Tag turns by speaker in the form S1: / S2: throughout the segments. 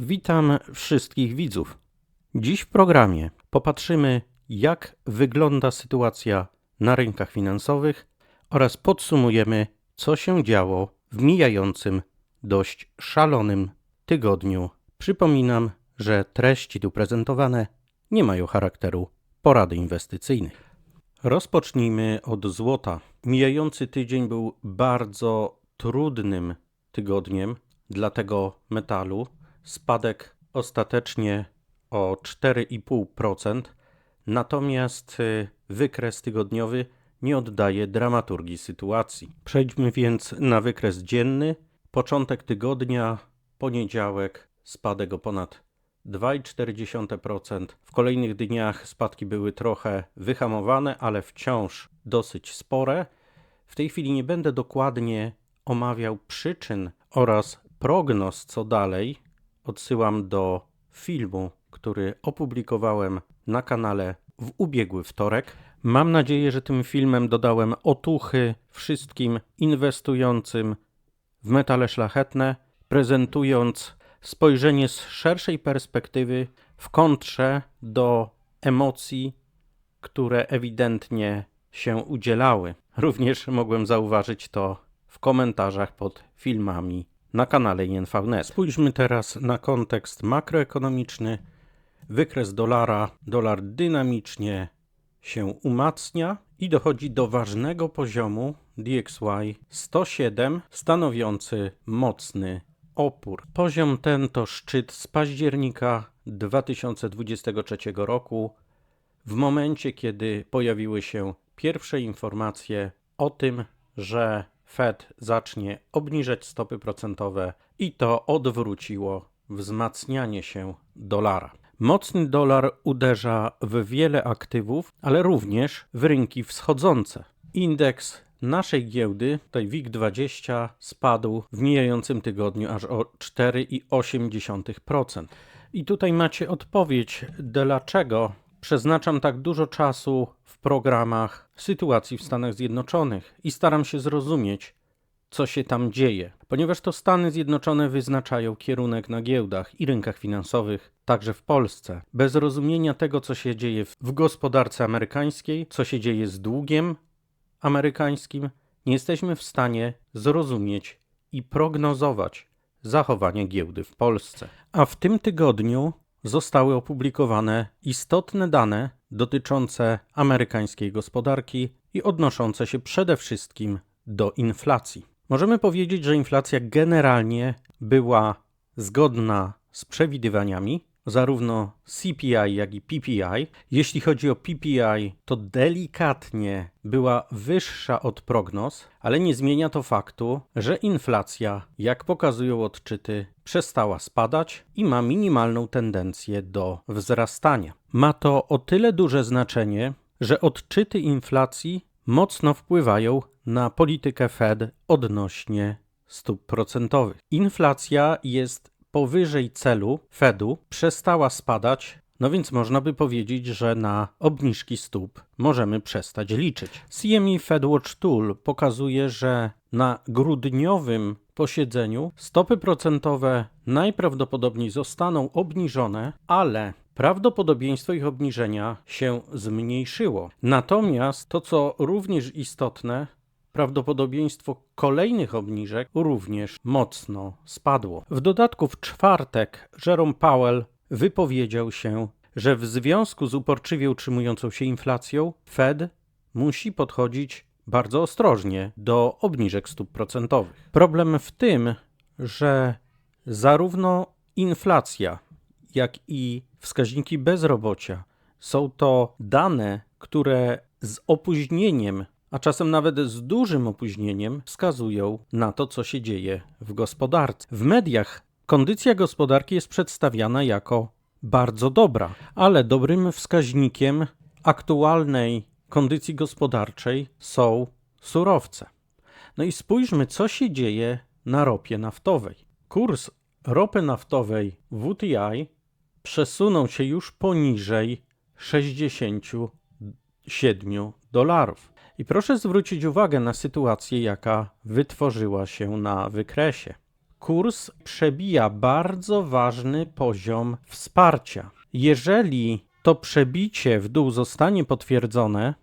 S1: Witam wszystkich widzów. Dziś w programie popatrzymy, jak wygląda sytuacja na rynkach finansowych oraz podsumujemy, co się działo w mijającym dość szalonym tygodniu. Przypominam, że treści tu prezentowane nie mają charakteru porady inwestycyjnej. Rozpocznijmy od złota. Mijający tydzień był bardzo trudnym tygodniem dla tego metalu. Spadek ostatecznie o 4,5%, natomiast y, wykres tygodniowy nie oddaje dramaturgii sytuacji. Przejdźmy więc na wykres dzienny. Początek tygodnia, poniedziałek, spadek o ponad 2,4%. W kolejnych dniach spadki były trochę wyhamowane, ale wciąż dosyć spore. W tej chwili nie będę dokładnie omawiał przyczyn oraz prognoz co dalej. Odsyłam do filmu, który opublikowałem na kanale w ubiegły wtorek. Mam nadzieję, że tym filmem dodałem otuchy wszystkim inwestującym w metale szlachetne, prezentując spojrzenie z szerszej perspektywy w kontrze do emocji, które ewidentnie się udzielały. Również mogłem zauważyć to w komentarzach pod filmami na kanale INVNet. Spójrzmy teraz na kontekst makroekonomiczny. Wykres dolara, dolar dynamicznie się umacnia i dochodzi do ważnego poziomu DXY 107, stanowiący mocny opór. Poziom ten to szczyt z października 2023 roku, w momencie kiedy pojawiły się pierwsze informacje o tym, że Fed zacznie obniżać stopy procentowe i to odwróciło wzmacnianie się dolara. Mocny dolar uderza w wiele aktywów, ale również w rynki wschodzące. Indeks naszej giełdy, tutaj WIG20, spadł w mijającym tygodniu aż o 4,8%. I tutaj macie odpowiedź, dlaczego przeznaczam tak dużo czasu w programach sytuacji w Stanach Zjednoczonych i staram się zrozumieć, co się tam dzieje, ponieważ to Stany Zjednoczone wyznaczają kierunek na giełdach i rynkach finansowych, także w Polsce. Bez rozumienia tego, co się dzieje w gospodarce amerykańskiej, co się dzieje z długiem amerykańskim, nie jesteśmy w stanie zrozumieć i prognozować zachowanie giełdy w Polsce. A w tym tygodniu zostały opublikowane istotne dane dotyczące amerykańskiej gospodarki i odnoszące się przede wszystkim do inflacji. Możemy powiedzieć, że inflacja generalnie była zgodna z przewidywaniami, zarówno CPI, jak i PPI. Jeśli chodzi o PPI, to delikatnie była wyższa od prognoz, ale nie zmienia to faktu, że inflacja, jak pokazują odczyty, przestała spadać i ma minimalną tendencję do wzrastania. Ma to o tyle duże znaczenie, że odczyty inflacji mocno wpływają na politykę Fed odnośnie stóp procentowych. Inflacja jest powyżej celu Fedu, przestała spadać, no więc można by powiedzieć, że na obniżki stóp możemy przestać liczyć. CME FedWatch Tool pokazuje, że na grudniowym posiedzeniu stopy procentowe najprawdopodobniej zostaną obniżone, ale prawdopodobieństwo ich obniżenia się zmniejszyło. Natomiast to, co również istotne, prawdopodobieństwo kolejnych obniżek również mocno spadło. W dodatku w czwartek Jerome Powell wypowiedział się, że w związku z uporczywie utrzymującą się inflacją Fed musi podchodzić bardzo ostrożnie do obniżek stóp procentowych. Problem w tym, że zarówno inflacja, jak i wskaźniki bezrobocia są to dane, które z opóźnieniem a czasem nawet z dużym opóźnieniem wskazują na to, co się dzieje w gospodarce. W mediach kondycja gospodarki jest przedstawiana jako bardzo dobra, ale dobrym wskaźnikiem aktualnej kondycji gospodarczej są surowce. No i spójrzmy, co się dzieje na ropie naftowej. Kurs ropy naftowej WTI przesunął się już poniżej 67 dolarów. I proszę zwrócić uwagę na sytuację, jaka wytworzyła się na wykresie. kurs przebija bardzo ważny poziom wsparcia. Jeżeli to przebicie w dół zostanie potwierdzone,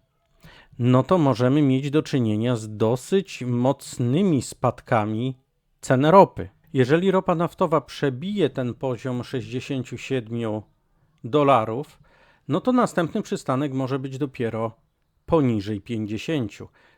S1: no to możemy mieć do czynienia z dosyć mocnymi spadkami cen ropy. Jeżeli ropa naftowa przebije ten poziom 67 dolarów, no to następny przystanek może być dopiero poniżej 50.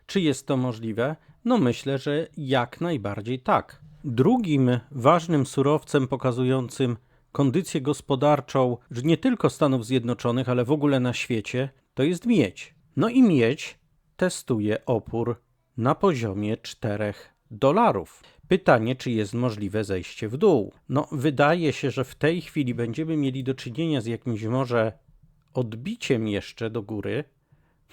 S1: Czy jest to możliwe? No myślę, że jak najbardziej tak. Drugim ważnym surowcem pokazującym kondycję gospodarczą nie tylko Stanów Zjednoczonych, ale w ogóle na świecie, to jest miedź. No i miedź testuje opór na poziomie 4 dolarów. Pytanie, czy jest możliwe zejście w dół? No, wydaje się, że w tej chwili będziemy mieli do czynienia z jakimś może odbiciem jeszcze do góry,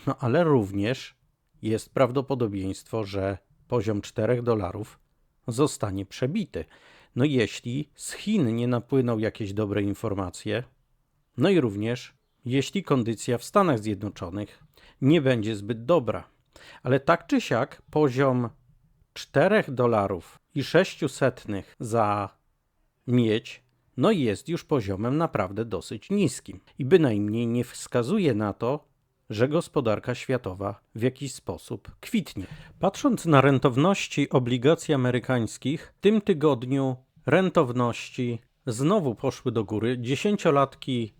S1: no ale również jest prawdopodobieństwo, że poziom 4 dolarów zostanie przebity. No jeśli z Chin nie napłyną jakieś dobre informacje, no i również jeśli kondycja w Stanach Zjednoczonych nie będzie zbyt dobra. Ale tak czy siak poziom 4 dolarów i 600 za miedź no jest już poziomem naprawdę dosyć niskim i bynajmniej nie wskazuje na to, że gospodarka światowa w jakiś sposób kwitnie. Patrząc na rentowności obligacji amerykańskich, w tym tygodniu rentowności znowu poszły do góry. Dziesięciolatki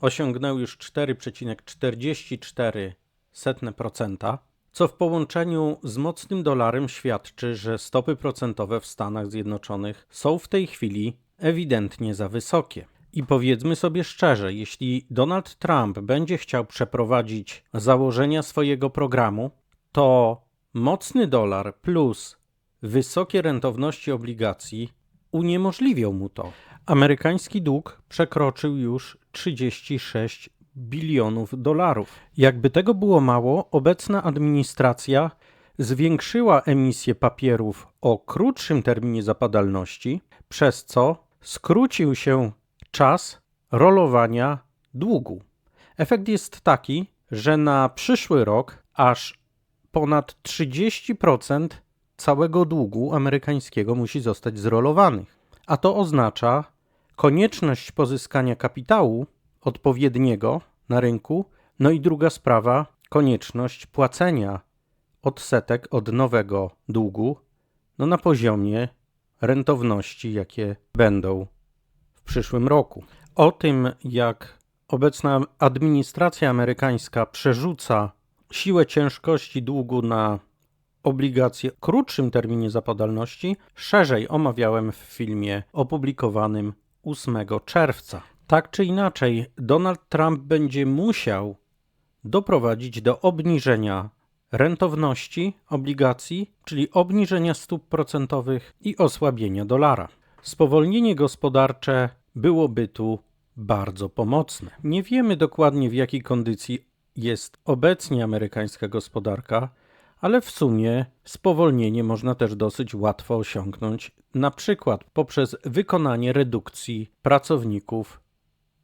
S1: osiągnęły już 4,44%, co w połączeniu z mocnym dolarem świadczy, że stopy procentowe w Stanach Zjednoczonych są w tej chwili ewidentnie za wysokie. I powiedzmy sobie szczerze, jeśli Donald Trump będzie chciał przeprowadzić założenia swojego programu, to mocny dolar plus wysokie rentowności obligacji uniemożliwią mu to. Amerykański dług przekroczył już 36 bilionów dolarów. Jakby tego było mało, obecna administracja zwiększyła emisję papierów o krótszym terminie zapadalności, przez co skrócił się czas rolowania długu. Efekt jest taki, że na przyszły rok aż ponad 30% całego długu amerykańskiego musi zostać zrolowanych. A to oznacza konieczność pozyskania kapitału odpowiedniego na rynku, no i druga sprawa konieczność płacenia odsetek od nowego długu no na poziomie rentowności, jakie będą przyszłym roku. O tym, jak obecna administracja amerykańska przerzuca siłę ciężkości długu na obligacje w krótszym terminie zapadalności, szerzej omawiałem w filmie opublikowanym 8 czerwca. Tak czy inaczej, Donald Trump będzie musiał doprowadzić do obniżenia rentowności obligacji, czyli obniżenia stóp procentowych i osłabienia dolara. Spowolnienie gospodarcze byłoby tu bardzo pomocne. Nie wiemy dokładnie w jakiej kondycji jest obecnie amerykańska gospodarka, ale w sumie spowolnienie można też dosyć łatwo osiągnąć, na przykład poprzez wykonanie redukcji pracowników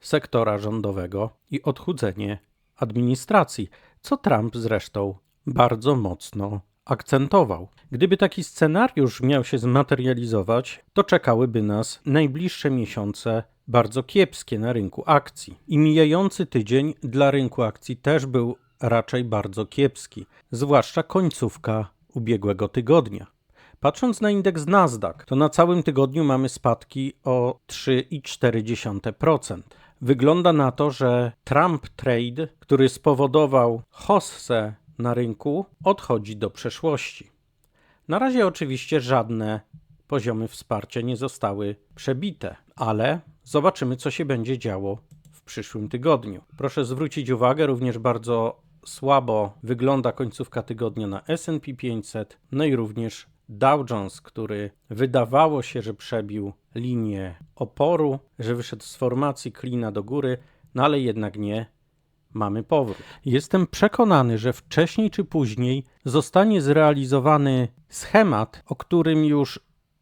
S1: sektora rządowego i odchudzenie administracji, co Trump zresztą bardzo mocno akcentował. Gdyby taki scenariusz miał się zmaterializować, to czekałyby nas najbliższe miesiące bardzo kiepskie na rynku akcji. I mijający tydzień dla rynku akcji też był raczej bardzo kiepski, zwłaszcza końcówka ubiegłego tygodnia. Patrząc na indeks Nasdaq, to na całym tygodniu mamy spadki o 3,4%. Wygląda na to, że Trump Trade, który spowodował hossę na rynku, odchodzi do przeszłości. Na razie oczywiście żadne poziomy wsparcia nie zostały przebite, ale zobaczymy, co się będzie działo w przyszłym tygodniu. Proszę zwrócić uwagę, również bardzo słabo wygląda końcówka tygodnia na SP 500, no i również Dow Jones, który wydawało się, że przebił linię oporu, że wyszedł z formacji klina do góry, no ale jednak nie. Mamy powrót. Jestem przekonany, że wcześniej czy później zostanie zrealizowany schemat, o którym już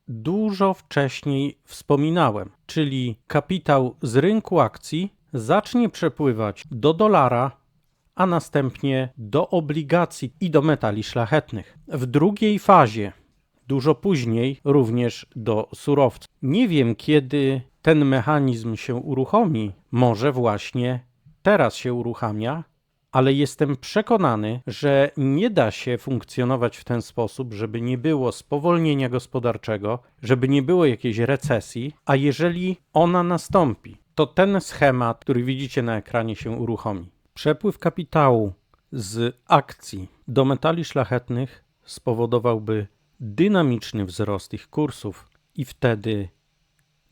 S1: dużo wcześniej wspominałem, czyli kapitał z rynku akcji zacznie przepływać do dolara, a następnie do obligacji i do metali szlachetnych. W drugiej fazie dużo później również do surowców. Nie wiem, kiedy ten mechanizm się uruchomi. Może właśnie teraz się uruchamia, ale jestem przekonany, że nie da się funkcjonować w ten sposób, żeby nie było spowolnienia gospodarczego, żeby nie było jakiejś recesji, a jeżeli ona nastąpi, to ten schemat, który widzicie na ekranie, się uruchomi. Przepływ kapitału z akcji do metali szlachetnych spowodowałby dynamiczny wzrost ich kursów i wtedy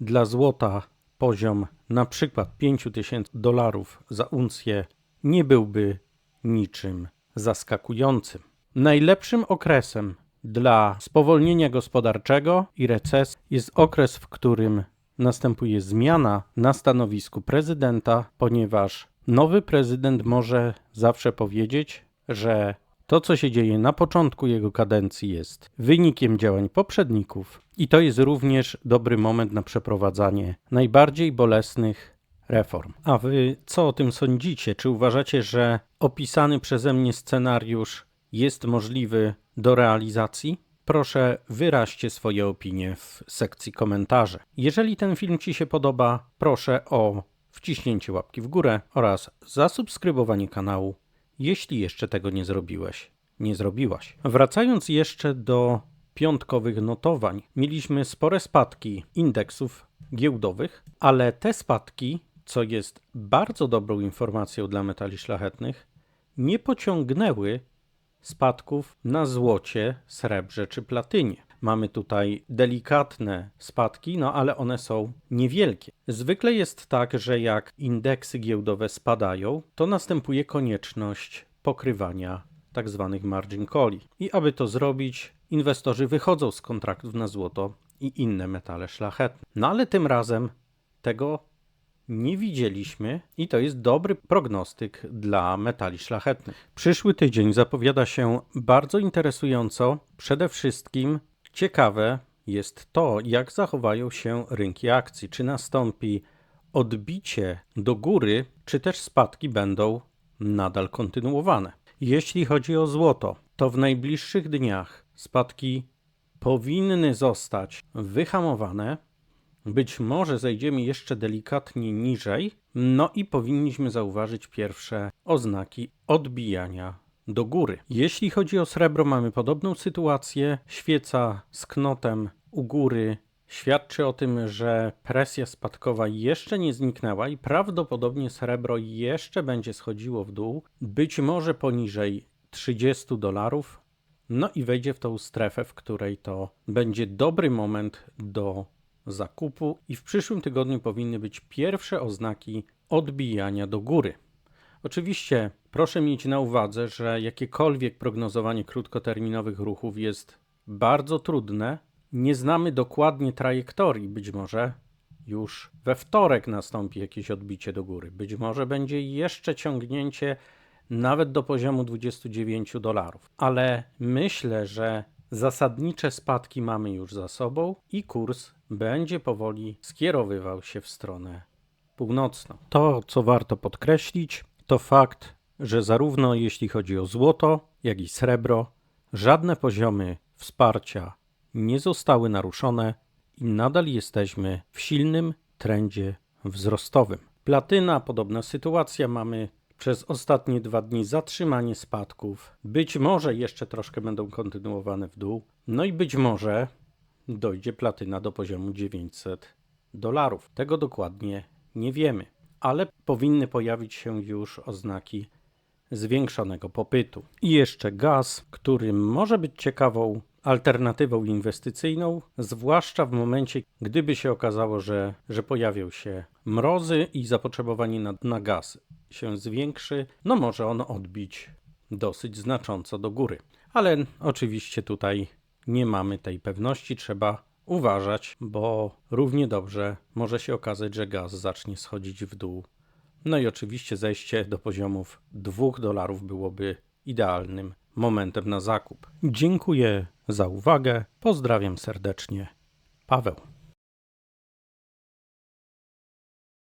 S1: dla złota poziom na przykład 5000 dolarów za uncję nie byłby niczym zaskakującym. Najlepszym okresem dla spowolnienia gospodarczego i recesji jest okres, w którym następuje zmiana na stanowisku prezydenta, ponieważ nowy prezydent może zawsze powiedzieć, że to, co się dzieje na początku jego kadencji, jest wynikiem działań poprzedników, i to jest również dobry moment na przeprowadzanie najbardziej bolesnych reform. A wy co o tym sądzicie? Czy uważacie, że opisany przeze mnie scenariusz jest możliwy do realizacji? Proszę wyraźcie swoje opinie w sekcji komentarzy. Jeżeli ten film Ci się podoba, proszę o wciśnięcie łapki w górę oraz zasubskrybowanie kanału, jeśli jeszcze tego nie zrobiłeś, nie zrobiłaś. Wracając jeszcze do piątkowych notowań, mieliśmy spore spadki indeksów giełdowych, ale te spadki co jest bardzo dobrą informacją dla metali szlachetnych, nie pociągnęły spadków na złocie, srebrze czy platynie. Mamy tutaj delikatne spadki, no ale one są niewielkie. Zwykle jest tak, że jak indeksy giełdowe spadają, to następuje konieczność pokrywania tak zwanych margin calli. I aby to zrobić, inwestorzy wychodzą z kontraktów na złoto i inne metale szlachetne. No ale tym razem tego nie widzieliśmy i to jest dobry prognostyk dla metali szlachetnych. Przyszły tydzień zapowiada się bardzo interesująco. Przede wszystkim ciekawe jest to, jak zachowają się rynki akcji. Czy nastąpi odbicie do góry, czy też spadki będą nadal kontynuowane. Jeśli chodzi o złoto, to w najbliższych dniach spadki powinny zostać wyhamowane być może zejdziemy jeszcze delikatnie niżej, no i powinniśmy zauważyć pierwsze oznaki odbijania do góry. Jeśli chodzi o srebro, mamy podobną sytuację. Świeca z knotem u góry świadczy o tym, że presja spadkowa jeszcze nie zniknęła i prawdopodobnie srebro jeszcze będzie schodziło w dół, być może poniżej 30 dolarów. No i wejdzie w tą strefę, w której to będzie dobry moment do zakupu i w przyszłym tygodniu powinny być pierwsze oznaki odbijania do góry. Oczywiście proszę mieć na uwadze, że jakiekolwiek prognozowanie krótkoterminowych ruchów jest bardzo trudne. Nie znamy dokładnie trajektorii, być może już we wtorek nastąpi jakieś odbicie do góry. Być może będzie jeszcze ciągnięcie nawet do poziomu 29 dolarów. Ale myślę, że zasadnicze spadki mamy już za sobą i kurs będzie powoli skierowywał się w stronę północną. To, co warto podkreślić, to fakt, że zarówno jeśli chodzi o złoto, jak i srebro, żadne poziomy wsparcia nie zostały naruszone i nadal jesteśmy w silnym trendzie wzrostowym. Platyna, podobna sytuacja, mamy przez ostatnie dwa dni zatrzymanie spadków. Być może jeszcze troszkę będą kontynuowane w dół. No i być może dojdzie platyna do poziomu 900 dolarów. Tego dokładnie nie wiemy, ale powinny pojawić się już oznaki zwiększonego popytu. I jeszcze gaz, który może być ciekawą alternatywą inwestycyjną, zwłaszcza w momencie, gdyby się okazało, że, że pojawią się mrozy i zapotrzebowanie na, na gaz się zwiększy, no może on odbić dosyć znacząco do góry. Ale oczywiście tutaj nie mamy tej pewności, trzeba uważać, bo równie dobrze może się okazać, że gaz zacznie schodzić w dół. No i oczywiście zejście do poziomów 2 dolarów byłoby idealnym momentem na zakup. Dziękuję za uwagę. Pozdrawiam serdecznie. Paweł.